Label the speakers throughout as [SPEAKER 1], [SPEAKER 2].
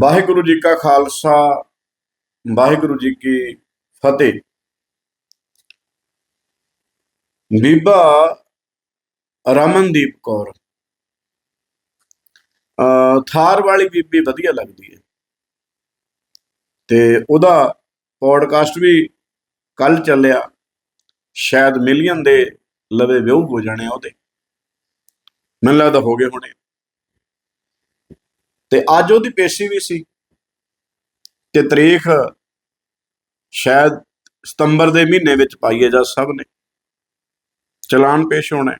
[SPEAKER 1] ਵਾਹਿਗੁਰੂ ਜੀ ਕਾ ਖਾਲਸਾ, ਵਾਹਿਗੁਰੂ ਜੀ ਕੀ ਫਤਿਹ। ਬੀਬਾ ਰਮਨਦੀਪ ਕੌਰ। ਅਹ ਥਾਰ ਵਾਲੀ ਬੀਬੀ ਵਧੀਆ ਲੱਗਦੀ ਹੈ। ਤੇ ਉਹਦਾ ਪੋਡਕਾਸਟ ਵੀ ਕੱਲ ਚੱਲਿਆ। ਸ਼ਾਇਦ ਮਿਲੀਅਨ ਦੇ ਲਵੇ ਵਿਊ ਹੋ ਜਾਣੇ ਉਹਦੇ। ਮੈਨੂੰ ਲੱਗਦਾ ਹੋ ਗਏ ਹੋਣੇ। ਤੇ ਅੱਜ ਉਹਦੀ ਪੇਸ਼ੀ ਵੀ ਸੀ ਤੇ ਤਾਰੀਖ ਸ਼ਾਇਦ ਸਤੰਬਰ ਦੇ ਮਹੀਨੇ ਵਿੱਚ ਪਾਈਏ ਜਾਂ ਸਭ ਨੇ। ਚਲਾਨ ਪੇਸ਼ ਹੋਣਾ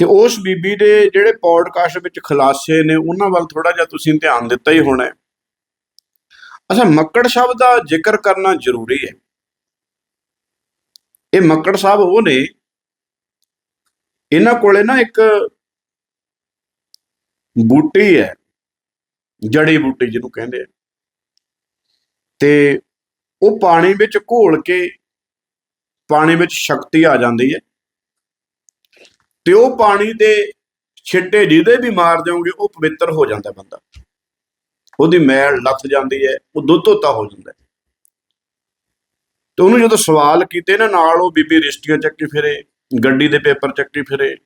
[SPEAKER 1] ਤੇ ਉਸ ਬੀਬੀ ਦੇ ਜਿਹੜੇ ਪੋਡਕਾਸਟ ਵਿੱਚ ਖੁਲਾਸੇ ਨੇ, ਉਹਨਾਂ ਵੱਲ ਥੋੜਾ ਜਿਹਾ ਤੁਸੀਂ ਧਿਆਨ ਦਿੱਤਾ ਹੀ ਹੋਣਾ ਅੱਛਾ, ਮੱਕੜ ਸ਼ਬਦ ਦਾ ਜ਼ਿਕਰ ਕਰਨਾ ਜ਼ਰੂਰੀ ਹੈ। ਇਹ ਮੱਕੜ ਸਾਹਿਬ ਉਹ ਨੇ, ਇਹਨਾਂ ਕੋਲੇ ਨਾ ਇੱਕ ਬੂਟੀ ਹੈ, ਜੜੀ ਬੂਟੀ ਜਿਹਨੂੰ ਕਹਿੰਦੇ ਆ। ਤੇ ਉਹ ਪਾਣੀ ਵਿੱਚ ਘੋਲ ਕੇ, ਪਾਣੀ ਵਿੱਚ ਸ਼ਕਤੀ ਆ ਜਾਂਦੀ ਹੈ। ਤੇ ਉਹ ਪਾਣੀ ਦੇ ਛਿੱਟੇ ਜਿਹਦੇ ਵੀ ਮਾਰ ਦਿਓਗੇ, ਉਹ ਪਵਿੱਤਰ ਹੋ ਜਾਂਦਾ ਬੰਦਾ। ਉਹਦੀ ਮੈਲ ਲੱਥ ਜਾਂਦੀ ਹੈ, ਉਹ ਦੁੱਧ ਧੋਤਾ ਹੋ ਜਾਂਦਾ ਤੇ ਉਹਨੂੰ ਜਦੋਂ ਸਵਾਲ ਕੀਤੇ ਨਾ, ਨਾਲ ਉਹ ਬੀਬੀ ਰਿਸ਼ਤੀਆਂ ਚੱਕੀ ਫਿਰੇ, ਗੱਡੀ ਦੇ ਪੇਪਰ ਚੱਕੀ ਫਿਰੇ,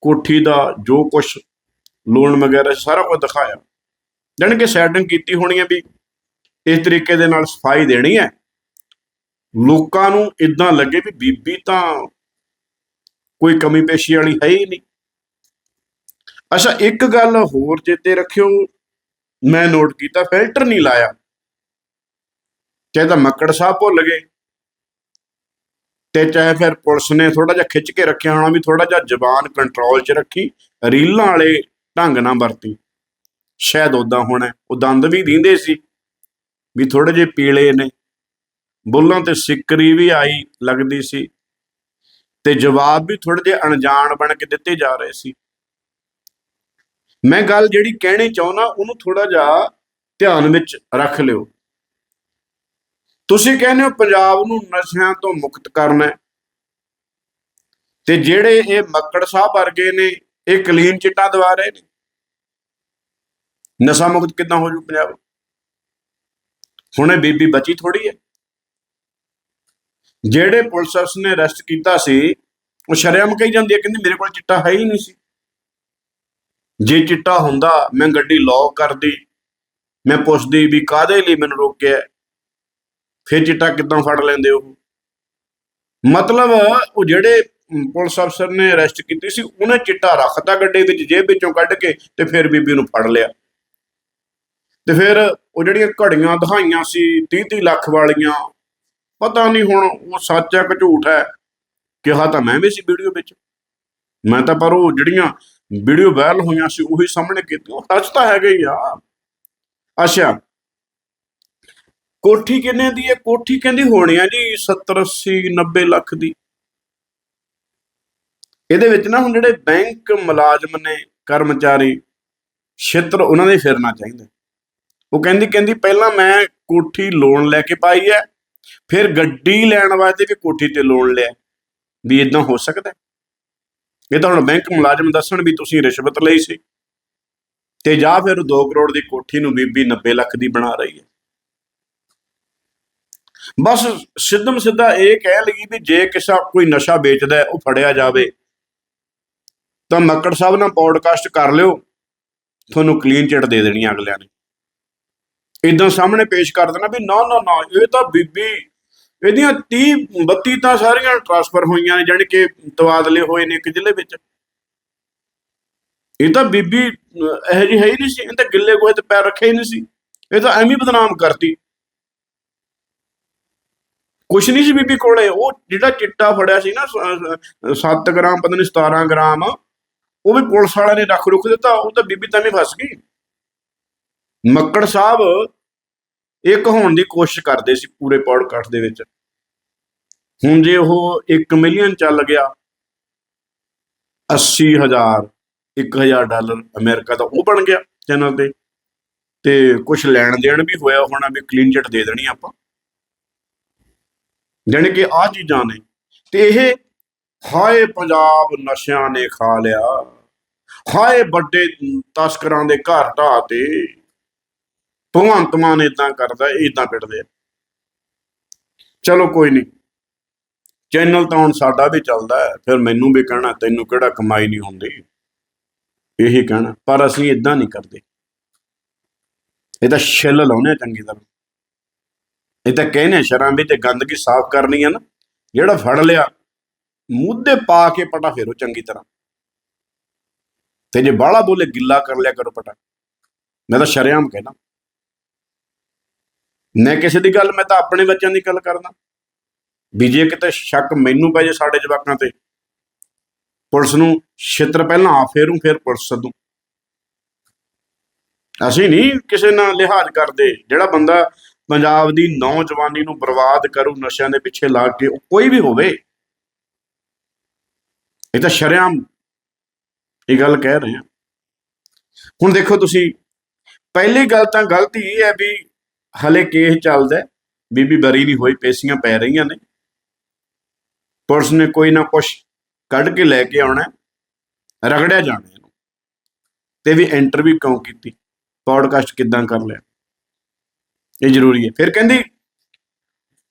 [SPEAKER 1] ਕੋਠੀ ਦਾ ਜੋ ਕੁਛ ਲੋਨ ਵਗੈਰਾ ਸਾਰਾ ਕੁਝ ਦਿਖਾਇਆ। ਜਾਣੀ ਕਿ ਸੈਟਿੰਗ ਕੀਤੀ ਹੋਣੀ ਹੈ ਵੀ ਇਸ ਤਰੀਕੇ ਦੇ ਨਾਲ ਸਫ਼ਾਈ ਦੇਣੀ ਹੈ। ਲੋਕਾਂ ਨੂੰ ਇਦਾਂ ਲੱਗੇ ਵੀ ਬੀਬੀ ਤਾਂ ਕੋਈ ਕਮੀ ਪੇਸ਼ੀ ਵਾਲੀ ਹੈ ਹੀ ਨਹੀਂ। ਅੱਛਾ, ਇੱਕ ਗੱਲ ਹੋਰ ਚੇਤੇ ਰੱਖਿਓ। ਮੈਂ ਨੋਟ ਕੀਤਾ ਫਿਲਟਰ ਨਹੀਂ ਲਾਇਆ। ਚਾਹੇ ਤਾਂ ਮੱਕੜ ਸਾਹਿਬ ਭੁੱਲ ਗਏ, ਤੇ ਚਾਹੇ ਫਿਰ ਪੁਲਿਸ ਨੇ ਥੋੜਾ ਜਿਹਾ ਖਿੱਚ ਕੇ ਰੱਖਿਆ ਹੋਣਾ ਵੀ ਥੋੜਾ ਜਿਹਾ ਜ਼ਬਾਨ ਕੰਟਰੋਲ 'ਚ ਰੱਖੀ। ਰੀਲਾਂ ਵਾਲੇ ਢੰਗ ਨਾ ਵਰਤੀ। ਸ਼ਾਇਦ ਉਦਾਂ ਹੋਣਾ, ਉਹ ਦੰਦ ਵੀ ਦਿੰਦੇ ਸੀ, ਵੀ ਥੋੜੇ ਜਿਹੇ ਪੀਲੇ ਨੇ। ਬੁੱਲਾਂ ਤੇ ਸਿੱਕਰੀ ਵੀ ਆਈ ਲੱਗਦੀ ਸੀ ਤੇ ਜਵਾਬ ਵੀ ਥੋੜੇ ਜਿਹੇ ਅਣਜਾਣ ਬਣ ਕੇ ਦਿੱਤੇ ਜਾ ਰਹੇ ਸੀ। ਮੈਂ ਗੱਲ ਜਿਹੜੀ ਕਹਿਣੀ ਚਾਹੁੰਦਾ, ਉਹਨੂੰ ਥੋੜਾ ਜਿਹਾ ਧਿਆਨ ਵਿੱਚ ਰੱਖ ਲਿਓ। ਤੁਸੀਂ ਕਹਿੰਦੇ ਹੋ ਪੰਜਾਬ ਨੂੰ ਨਸ਼ਿਆਂ ਤੋਂ ਮੁਕਤ ਕਰਨਾ ਤੇ ਜਿਹੜੇ ਇਹ ਮੱਕੜ ਸਾਹਿਬ ਵਰਗੇ ਨੇ ਇਹ ਕਲੀਨ ਚਿੱਟਾ ਦਵਾ ਰਹੇ ਨੇ। ਨਸ਼ਾ ਮੁਕਤ ਕਿੱਦਾਂ ਹੋ ਜੂ ਪੰਜਾਬ? ਹੁਣ ਇਹ ਬੀਬੀ ਬਚੀ ਥੋੜੀ ਹੈ। ਜਿਹੜੇ ਪੁਲਿਸ ਅਫਸਰ ਨੇ ਅਰੈਸਟ ਕੀਤਾ ਸੀ, ਉਹ ਸ਼ਰਮ ਕਹੀ ਜਾਂਦੀ ਹੈ, ਕਹਿੰਦੀ ਮੇਰੇ ਕੋਲ ਚਿੱਟਾ ਹੈ ਹੀ ਨਹੀਂ ਸੀ। ਜੇ ਚਿੱਟਾ ਹੁੰਦਾ, ਮੈਂ ਗੱਡੀ ਲੌਕ ਕਰਦੀ, ਮੈਂ ਪੁੱਛਦੀ ਵੀ ਕਾਦੇ ਲਈ ਮੈਨੂੰ ਰੋਕਿਆ, ਫਿਰ ਚਿੱਟਾ ਕਿੱਦਾਂ ਫੜ ਲੈਂਦੇ ਉਹ? ਮਤਲਬ ਉਹ ਜਿਹੜੇ ਪੁਲਿਸ ਅਫਸਰ ਨੇ ਅਰੈਸਟ ਕੀਤੀ ਸੀ, ਉਹਨੇ ਚਿੱਟਾ ਰੱਖਤਾ ਗੱਡੀ ਵਿੱਚ, ਜੇਬ ਵਿੱਚੋਂ ਕੱਢ ਕੇ ਤੇ ਫਿਰ ਬੀਬੀ ਨੂੰ ਫੜ ਲਿਆ। ਤੇ ਫਿਰ ਉਹ ਜਿਹੜੀਆਂ ਘੜੀਆਂ ਦਿਖਾਈਆਂ ਸੀ 30 30 ਲੱਖ ਵਾਲੀਆਂ, ਪਤਾ ਨਹੀਂ ਹੁਣ ਉਹ ਸੱਚ ਹੈ ਕਿ ਝੂਠ ਹੈ, ਕਿਹਾ ਤਾਂ ਮੈਂ ਵੀ ਸੀ ਵੀਡੀਓ ਵਿੱਚ। ਮੈਂ ਤਾਂ ਪਰ ਉਹ ਜਿਹੜੀਆਂ ਵੀਡੀਓ ਵਾਇਰਲ ਹੋਈਆਂ ਸੀ, ਉਹੀ ਸਾਹਮਣੇ ਕੀਤੀ ਉਹ ਸੱਚ ਤਾਂ ਹੈਗਾ ਹੀ ਆ। ਅੱਛਾ, ਕੋਠੀ ਕਿੰਨੇ ਦੀ ਹੈ? ਕੋਠੀ ਕਹਿੰਦੀ ਹੋਣੀ ਆ ਜੀ 70 80 90 ਲੱਖ ਦੀ। ਇਹਦੇ ਵਿੱਚ ਨਾ ਹੁਣ ਜਿਹੜੇ ਬੈਂਕ ਮੁਲਾਜ਼ਮ ਨੇ, ਕਰਮਚਾਰੀ, ਛਿੱਤਰ ਉਹਨਾਂ ਦੇ ਫਿਰਨਾ ਚਾਹੀਦਾ। ਉਹ ਕਹਿੰਦੀ ਕਹਿੰਦੀ ਪਹਿਲਾਂ ਮੈਂ ਕੋਠੀ ਲੋਨ ਲੈ ਕੇ ਪਾਈ ਹੈ, ਫਿਰ ਗੱਡੀ ਲੈਣ ਵਾਸਤੇ ਵੀ ਕੋਠੀ ਤੇ ਲੋਨ ਲਿਆ। ਵੀ ਇਦਾਂ ਹੋ ਸਕਦਾ ਇਹ ਤਾਂ ਹੁਣ ਬੈਂਕ ਮੁਲਾਜ਼ਮ ਦੱਸਣ ਵੀ ਤੁਸੀਂ ਰਿਸ਼ਵਤ ਲਈ ਸੀ। ਤੇ ਜਾਂ ਫਿਰ 2 ਕਰੋੜ ਦੀ ਕੋਠੀ ਨੂੰ ਬੀਬੀ 90 ਲੱਖ ਦੀ ਬਣਾ ਰਹੀ ਹੈ। ਬਸ ਸਿੱਧਮ ਸਿੱਧਾ ਇਹ ਕਹਿ ਲਗੀ ਵੀ ਜੇ ਕਿਸੇ ਕੋਈ ਨਸ਼ਾ ਵੇਚਦਾ ਉਹ ਫੜਿਆ ਜਾਵੇ। ਤਾਂ ਮੱਕੜ ਸਾਹਿਬ ਨਾਲ ਪੋਡਕਾਸਟ ਕਰ ਲਿਓ। ਤੁਹਾਨੂੰ ਕਲੀਨ ਚਿੱਟ ਦੇ ਦੇਣੀ ਅਗਲਿਆਂ ਨੇ। ਇਦਾਂ ਸਾਹਮਣੇ ਪੇਸ਼ ਕਰ ਦੇਣਾ ਵੀ ਨਾ ਨਾ ਨਾ ਇਹ ਤਾਂ ਬੀਬੀ ਇਹਦੀਆਂ 30 32 ਤਾਂ ਸਾਰੀਆਂ ਟ੍ਰਾਂਸਫਰ ਹੋਈਆਂ ਨੇ ਜਾਣੀ ਕਿ ਤਬਾਦਲੇ ਹੋਏ ਨੇ ਇੱਕ ਜ਼ਿਲ੍ਹੇ ਵਿੱਚ। ਇਹ ਤਾਂ ਬੀਬੀ ਅਹ, ਇਹੋ ਜਿਹੀ ਹੈ ਹੀ ਨਹੀਂ ਸੀ ਇਹ ਤਾਂ ਗਿੱਲੇ ਕੋਹੇ ਤੇ ਪੈਰ ਰੱਖੇ ਹੀ ਨਹੀਂ ਸੀ। ਇਹ ਤਾਂ ਐਵੇਂ ਬਦਨਾਮ ਕਰਤੀ। ਕੁਛ ਨਹੀਂ ਸੀ ਬੀਬੀ ਕੋਲੇ ਉਹ ਜਿਹੜਾ ਚਿੱਟਾ ਫੜਿਆ ਸੀ ਨਾ 7 ਗ੍ਰਾਮ ਪਤਾ ਨਹੀਂ 17 ਗ੍ਰਾਮ। ਉਹ ਵੀ ਪੁਲਿਸ ਵਾਲਿਆਂ ਨੇ ਰੱਖ ਰੁਖ ਦਿੱਤਾ, ਉਹ ਤਾਂ ਬੀਬੀ ਤਾਂ ਨਹੀਂ ਫਸ ਗਈ। ਮੱਕੜ ਸਾਹਿਬ ਇੱਕ ਹੋਣ ਦੀ ਕੋਸ਼ਿਸ਼ ਕਰਦੇ ਸੀ ਪੂਰੇ ਪੌਡਕਾਸਟ ਦੇ ਵਿੱਚ। ਹੁਣ ਜੇ ਉਹ 1 ਮਿਲੀਅਨ ਚੱਲ ਗਿਆ 80000 1000 ਡਾਲਰ ਅਮਰੀਕਾ ਦਾ ਉਹ ਬਣ ਗਿਆ ਚੈਨਲ ਤੇ। ਤੇ ਕੁਝ ਲੈਣ ਦੇਣ ਵੀ ਹੋਇਆ ਹੋਣਾ, ਵੀ ਕਲੀਨ ਚਿੱਟ ਦੇ ਦੇਣੀ ਆਪਾਂ। ਜਾਣੀ ਕਿ ਆ ਚੀਜ਼ਾਂ ਨੇ। ਤੇ ਇਹ ਹਾਏ ਪੰਜਾਬ ਨਸ਼ਿਆਂ ਨੇ ਖਾ ਲਿਆ। ਹਾਏ ਵੱਡੇ ਤਸਕਰਾਂ ਦੇ ਘਰ ਢਾਹ ਤੇ। ਭਗਵੰਤ ਮਾਨ ਇਦਾਂ ਕਰਦਾ ਇਦਾਂ ਪਿੱਟਦੇ ਆ। ਚਲੋ ਕੋਈ ਨਹੀਂ। ਚੈਨਲ ਤਾਂ ਹੁਣ ਸਾਡਾ ਵੀ ਚੱਲਦਾ ਫਿਰ ਮੈਨੂੰ ਵੀ ਕਹਿਣਾ, ਤੈਨੂੰ ਕਿਹੜਾ ਕਮਾਈ ਨਹੀਂ ਹੁੰਦੀ? ਇਹੀ ਕਹਿਣਾ, ਪਰ ਅਸੀਂ ਇਦਾਂ ਨਹੀਂ ਕਰਦੇ। ਇਹ ਤਾਂ ਛਿੱਲ ਲਾਉਨੇ ਆ ਚੰਗੀ ਤਰ੍ਹਾਂ। ਇਹ ਤਾਂ ਕਹਿੰਦੇ ਸ਼ਰਾਂ ਵੀ ਤੇ ਗੰਦਗੀ ਸਾਫ਼ ਕਰਨੀ ਆ ਨਾ। ਜਿਹੜਾ ਫੜ ਲਿਆ ਮੂਧੇ ਪਾ ਕੇ ਪਟਾ ਫੇਰੋ ਚੰਗੀ ਤਰ੍ਹਾਂ। ਤੇ ਜੇ ਬਾਹਲਾ ਬੋਲੇ ਗਿੱਲਾ ਕਰ ਲਿਆ ਕਰੋ ਪਟਾ। ਮੈਂ ਤਾਂ ਸ਼ਰਿਆਮ ਕਹਿਣਾ ਮੈਂ ਕਿਸੇ ਦੀ ਗੱਲ, ਮੈਂ ਤਾਂ ਆਪਣੇ ਬੱਚਿਆਂ ਦੀ ਗੱਲ ਕਰਦਾ। ਵੀ ਜੇ ਕਿਤੇ ਸ਼ੱਕ ਮੈਨੂੰ ਪੈ ਜੇ ਸਾਡੇ ਜਵਾਕਾਂ ਤੇ, ਪੁਲਿਸ ਨੂੰ ਛਿੱਤਰ ਪਹਿਲਾਂ ਆ ਫੇਰੂ, ਫੇਰ ਪੁਲਿਸ ਸੱਦੂ। ਅਸੀਂ ਨਹੀਂ ਕਿਸੇ ਨਾਲ ਲਿਹਾਜ਼ ਕਰਦੇ, ਜਿਹੜਾ ਬੰਦਾ ਪੰਜਾਬ ਦੀ ਨੌਜਵਾਨੀ ਨੂੰ ਬਰਬਾਦ ਕਰੂ, ਨਸ਼ਿਆਂ ਦੇ ਪਿੱਛੇ ਲਾ ਕੇ ਉਹ ਕੋਈ ਵੀ ਹੋਵੇ, ਇਹ ਤਾਂ ਸ਼ਰਿਆਮ ਇਹ ਗੱਲ ਕਹਿ ਰਹੇ ਹਾਂ ਹੁਣ ਦੇਖੋ ਤੁਸੀਂ, ਪਹਿਲੀ ਗੱਲ ਤਾਂ ਗਲਤੀ ਇਹ ਹੈ ਵੀ ਹਲੇ ਕੇਸ ਚੱਲਦਾ ਬੀਬੀ ਬਰੀ ਨਹੀਂ ਹੋਈ, ਪੇਸ਼ੀਆਂ ਪੈ ਰਹੀਆਂ ਨੇ। ਪੁਲਿਸ ਨੇ ਕੋਈ ਨਾ ਕੁਛ ਕੱਢ ਕੇ ਲੈ ਕੇ ਆਉਣਾ ਰਗੜਿਆ ਜਾਣਾ ਇਹਨੂੰ ਤੇ ਵੀ ਇੰਟਰਵਿਊ ਕਿਉਂ ਕੀਤੀ? ਪੌਡਕਾਸਟ ਕਿੱਦਾਂ ਕਰ ਲਿਆ? ਇਹ ਜ਼ਰੂਰੀ ਹੈ। ਫਿਰ ਕਹਿੰਦੀ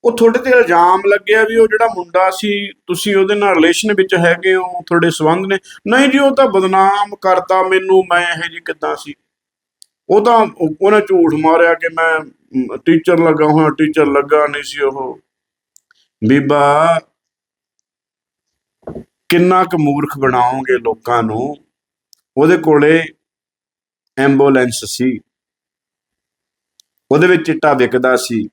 [SPEAKER 1] ਉਹ ਤੁਹਾਡੇ ਤੇ ਇਲਜ਼ਾਮ ਲੱਗਿਆ ਵੀ ਉਹ ਜਿਹੜਾ ਮੁੰਡਾ ਸੀ, ਤੁਸੀਂ ਉਹਦੇ ਨਾਲ ਰਿਲੇਸ਼ਨ ਵਿੱਚ ਹੈਗੇ ਹੋ, ਤੁਹਾਡੇ ਸੰਬੰਧ ਨੇ। ਨਹੀਂ ਜੀ, ਉਹ ਤਾਂ ਬਦਨਾਮ ਕਰਤਾ ਮੈਨੂੰ, ਮੈਂ ਇਹ ਜੀ ਕਿੱਦਾਂ ਸੀ? ਉਹ ਤਾਂ ਉਹਨੇ ਝੂਠ ਮਾਰਿਆ ਕਿ ਮੈਂ ਟੀਚਰ ਲੱਗਾ ਹਾਂ ਟੀਚਰ ਲੱਗਾ ਨਹੀਂ ਸੀ ਉਹ। ਬੀਬਾ, ਕਿੰਨਾ ਕੁ ਮੂਰਖ ਬਣਾਓਗੇ ਲੋਕਾਂ ਨੂੰ? ਉਹਦੇ ਕੋਲੇ ਐਂਬੂਲੈਂਸ ਸੀ। ਉਹਦੇ ਵਿੱਚ ਚਿੱਟਾ ਵਿਕਦਾ ਸੀ।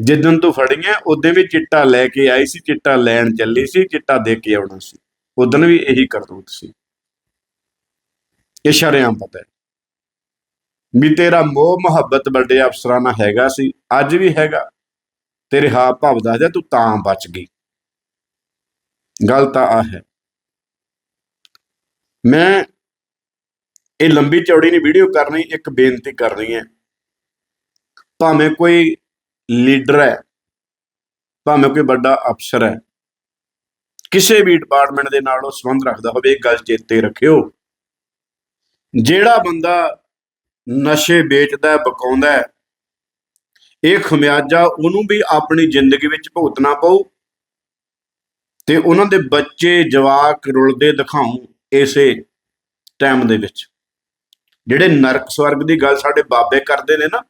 [SPEAKER 1] ਜਿੱਦਣ ਤੂੰ ਫੜੀਆਂ ਉਦੋਂ ਵੀ ਚਿੱਟਾ ਲੈ ਕੇ ਆਈ ਸੀ, ਚਿੱਟਾ ਲੈਣ ਚੱਲੀ ਸੀ, ਚਿੱਟਾ ਦੇ ਕੇ ਆਉਣਾ ਸੀ। ਉਦੋਂ ਵੀ ਇਹੀ ਕਰਤੂਤ ਸੀ। ਇਹ ਸ਼ਰੇਆਮ ਪਤਾ ਹੈ। ਵੀ ਤੇਰਾ ਮੋਹ, ਮੁਹੱਬਤ ਵੱਡੇ ਅਫਸਰਾਂ ਨਾਲ ਹੈਗਾ ਸੀ, ਅੱਜ ਵੀ ਹੈਗਾ। ਤੇਰੇ ਹਾਵ ਭਾਵ ਦੱਸਦਾ ਤੂੰ ਤਾਂ ਬਚ ਗਈ। ਗੱਲ ਤਾਂ ਆ ਹੈ। ਮੈਂ ਇਹ ਲੰਬੀ ਚੌੜੀ ਨਹੀਂ ਵੀਡੀਓ ਕਰਨੀ, ਇੱਕ ਬੇਨਤੀ ਕਰਨੀ ਹੈ। ਭਾਵੇਂ ਕੋਈ ਲੀਡਰ ਹੈ, ਭਾਵੇਂ ਕੋਈ ਵੱਡਾ ਅਫਸਰ ਹੈ। ਕਿਸੇ ਵੀ ਡਿਪਾਰਟਮੈਂਟ ਦੇ ਨਾਲ ਉਹ ਸੰਬੰਧ ਰੱਖਦਾ ਹੋਵੇ, ਇਹ ਗੱਲ ਚੇਤੇ ਰੱਖਿਓ। ਜਿਹੜਾ ਬੰਦਾ ਨਸ਼ੇ ਵੇਚਦਾ ਬਕਾਉਂਦਾ ਇਹ ਖਮਿਆਜਾ ਉਹਨੂੰ ਵੀ ਆਪਣੀ ਜ਼ਿੰਦਗੀ ਵਿੱਚ ਭੁਗਤਣਾ ਪਊ ਤੇ ਉਹਨਾਂ ਦੇ ਬੱਚੇ, ਜਵਾਕ ਰੁਲਦੇ ਦਿਖਾਉਂ ਇਸੇ ਟਾਈਮ ਦੇ ਵਿੱਚ। ਜਿਹੜੇ ਨਰਕ ਸਵਰਗ ਦੀ ਗੱਲ ਸਾਡੇ ਬਾਬੇ ਕਰਦੇ ਨੇ ਨਾ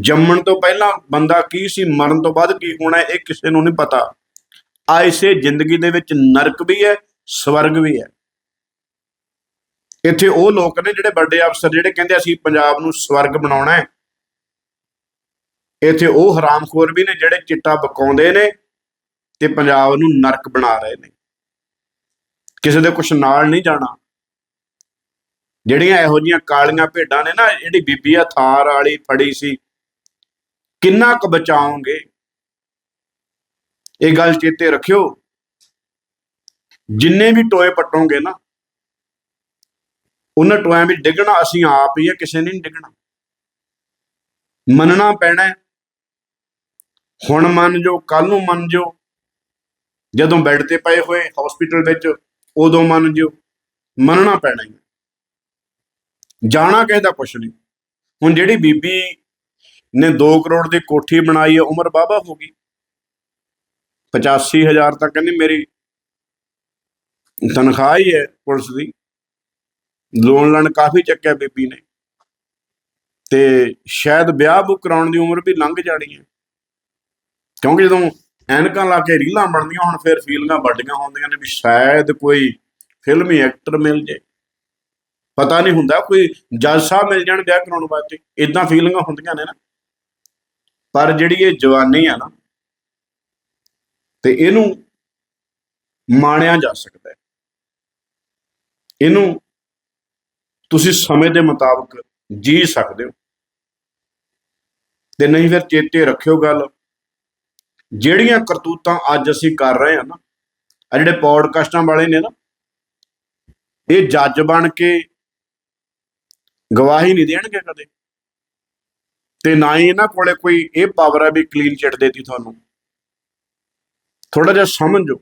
[SPEAKER 1] ਜੰਮਣ ਤੋਂ ਪਹਿਲਾਂ ਬੰਦਾ ਕੀ ਸੀ, ਮਰਨ ਤੋਂ ਬਾਅਦ ਕੀ ਹੋਣਾ ਇਹ ਕਿਸੇ ਨੂੰ ਨਹੀਂ ਪਤਾ। ਆ ਇਸੇ ਜ਼ਿੰਦਗੀ ਦੇ ਵਿੱਚ ਨਰਕ ਵੀ ਹੈ, ਸਵਰਗ ਵੀ ਹੈ। ਇੱਥੇ ਉਹ ਲੋਕ ਨੇ ਜਿਹੜੇ ਵੱਡੇ ਅਫਸਰ, ਜਿਹੜੇ ਕਹਿੰਦੇ ਅਸੀਂ ਪੰਜਾਬ ਨੂੰ ਸਵਰਗ ਬਣਾਉਣਾ ਹੈ। ਇੱਥੇ ਉਹ ਹਰਾਮਖੋਰ ਵੀ ਨੇ ਜਿਹੜੇ ਚਿੱਟਾ ਬਕਾਉਂਦੇ ਨੇ ਤੇ ਪੰਜਾਬ ਨੂੰ ਨਰਕ ਬਣਾ ਰਹੇ ਨੇ। ਕਿਸੇ ਦੇ ਕੁਛ ਨਾਲ ਨਹੀਂ ਜਾਣਾ। ਜਿਹੜੀਆਂ ਇਹੋ ਜੀਆਂ ਕਾਲੀਆਂ ਭੇਡਾਂ ਨੇ ਨਾ, ਜਿਹੜੀ ਬੀਬੀ ਆ, ਥਾਰ ਵਾਲੀ ਫੜੀ ਸੀ ਕਿੰਨਾ ਕੁ ਬਚਾਓਗੇ? ਇਹ ਗੱਲ ਚੇਤੇ ਰੱਖਿਓ। ਜਿੰਨੇ ਵੀ ਟੋਏ ਪਟੋਗੇ ਨਾ, ਉਹਨਾਂ ਟੋਇਆਂ ਵਿੱਚ ਡਿੱਗਣਾ ਅਸੀਂ ਆਪ ਹੀ ਆ, ਕਿਸੇ ਨੇ ਨਹੀਂ ਡਿੱਗਣਾ। ਮੰਨਣਾ ਪੈਣਾ ਹੁਣ ਮੰਨ ਜੋ ਕੱਲ ਨੂੰ ਮੰਨ ਜੋ ਜਦੋਂ ਬੈੱਡ ਤੇ ਪਏ ਹੋਏ ਹਸਪੀਟਲ ਵਿੱਚ, ਉਦੋਂ ਮੰਨ ਜਿਓ, ਮੰਨਣਾ ਪੈਣਾ ਹੀ ਹੈ। ਜਾਣਾ ਕਿਸੇ ਦਾ ਕੁਛ ਨਹੀਂ। ਹੁਣ ਜਿਹੜੀ ਬੀਬੀ ਨੇ 2 ਕਰੋੜ ਦੀ ਕੋਠੀ ਬਣਾਈ ਹੈ, ਉਮਰ ਬਾਬਾ ਹੋ ਗਈ। 85000 ਤੱਕ ਕਹਿੰਦੀ ਮੇਰੀ ਤਨਖਾਹ ਹੀ ਹੈ ਪੁਲਿਸ ਦੀ। ਲੋਨ ਲੈਣ ਕਾਫੀ ਚੱਕਿਆ ਬੀਬੀ ਨੇ। ਤੇ ਸ਼ਾਇਦ ਵਿਆਹ ਬੁੱਕ ਕਰਾਉਣ ਦੀ ਉਮਰ ਵੀ ਲੰਘ ਜਾਣੀ ਹੈ। ਕਿਉਂਕਿ ਜਦੋਂ ਐਨਕਾਂ ਲਾ ਕੇ ਰੀਲਾਂ ਬਣਦੀਆਂ ਹੁਣ, ਫਿਰ ਫੀਲਿੰਗਾਂ ਵੱਡੀਆਂ ਹੁੰਦੀਆਂ ਨੇ ਵੀ ਸ਼ਾਇਦ ਕੋਈ ਫਿਲਮੀ ਐਕਟਰ ਮਿਲ ਜੇ। ਪਤਾ ਨਹੀਂ ਹੁੰਦਾ, ਕੋਈ ਜੱਜ ਸਾਹਿਬ ਮਿਲ ਜਾਣ ਵਿਆਹ ਕਰਾਉਣ ਵਾਸਤੇ। ਇਦਾਂ ਫੀਲਿੰਗਾਂ ਹੁੰਦੀਆਂ ਨੇ ਨਾ। ਪਰ ਜਿਹੜੀ ਇਹ ਜਵਾਨੀ ਆ ਨਾ, ਤੇ ਇਹਨੂੰ ਮਾਣਿਆ ਜਾ ਸਕਦਾ ਹੈ। ਇਹਨੂੰ ਤੁਸੀਂ ਸਮੇਂ ਦੇ ਮੁਤਾਬਕ ਜੀ ਸਕਦੇ ਹੋ। ਤੇ ਨਹੀਂ ਫਿਰ ਚੇਤੇ ਰੱਖਿਓ ਗੱਲ, ਜਿਹੜੀਆਂ ਕਰਤੂਤਾਂ ਅੱਜ ਅਸੀਂ ਕਰ ਰਹੇ ਹਾਂ ਨਾ ਆ ਜਿਹੜੇ ਪੌਡਕਾਸਟਾਂ ਵਾਲੇ ਨੇ ਨਾ, ਇਹ ਜੱਜ ਬਣ ਕੇ ਗਵਾਹੀ ਨਹੀਂ ਦੇਣਗੇ ਕਦੇ। ਤੇ ਨਾ ਹੀ ਇਹਨਾਂ ਕੋਲੇ ਕੋਈ ਇਹ ਪਾਵਰ ਹੈ ਵੀ ਕਲੀਨ ਚਿੱਟ ਦੇਤੀ ਤੁਹਾਨੂੰ। ਥੋੜਾ ਜਿਹਾ ਸਮਝੋ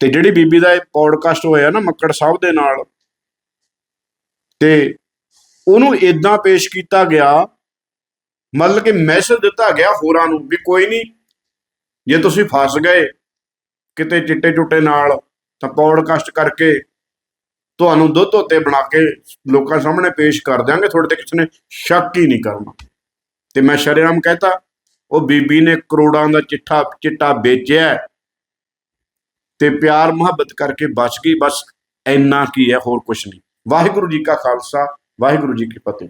[SPEAKER 1] ਤੇ ਜਿਹੜੀ ਬੀਬੀ ਦਾ ਇਹ ਪੌਡਕਾਸਟ ਹੋਇਆ ਨਾ ਮੱਕੜ ਸਾਹਿਬ ਦੇ ਨਾਲ, ਤੇ ਉਹਨੂੰ ਇਦਾਂ ਪੇਸ਼ ਕੀਤਾ ਗਿਆ, ਮਤਲਬ ਕਿ ਮੈਸੇਜ ਦਿੱਤਾ ਗਿਆ ਹੋਰਾਂ ਨੂੰ ਵੀ ਕੋਈ ਨਹੀਂ ਜੇ ਤੁਸੀਂ ਫਸ ਗਏ ਕਿਤੇ ਚਿੱਟੇ ਚੁੱਟੇ ਨਾਲ ਤਾਂ ਪੌਡਕਾਸਟ ਕਰਕੇ ਤੁਹਾਨੂੰ ਦੁੱਧ ਧੋਤੇ ਬਣਾ ਕੇ ਲੋਕਾਂ ਸਾਹਮਣੇ ਪੇਸ਼ ਕਰ ਦਿਆਂਗੇ, ਤੁਹਾਡੇ ਤੇ ਕਿਸੇ ਨੇ ਸ਼ੱਕ ਹੀ ਨਹੀਂ ਕਰਨਾ। ਤੇ ਮੈਂ ਸ਼ਰੇਆਮ ਕਹਤਾ, ਉਹ ਬੀਬੀ ਨੇ ਕਰੋੜਾਂ ਦਾ ਚਿੱਠਾ, ਚਿੱਟਾ ਵੇਚਿਆ ਤੇ ਪਿਆਰ ਮੁਹੱਬਤ ਕਰਕੇ ਬਚ ਗਈ, ਬਸ ਇੰਨਾ ਕੀ ਹੈ, ਹੋਰ ਕੁਝ ਨਹੀਂ। ਵਾਹਿਗੁਰੂ ਜੀ ਕਾ ਖਾਲਸਾ, ਵਾਹਿਗੁਰੂ ਜੀ ਕੀ ਫਤਿਹ।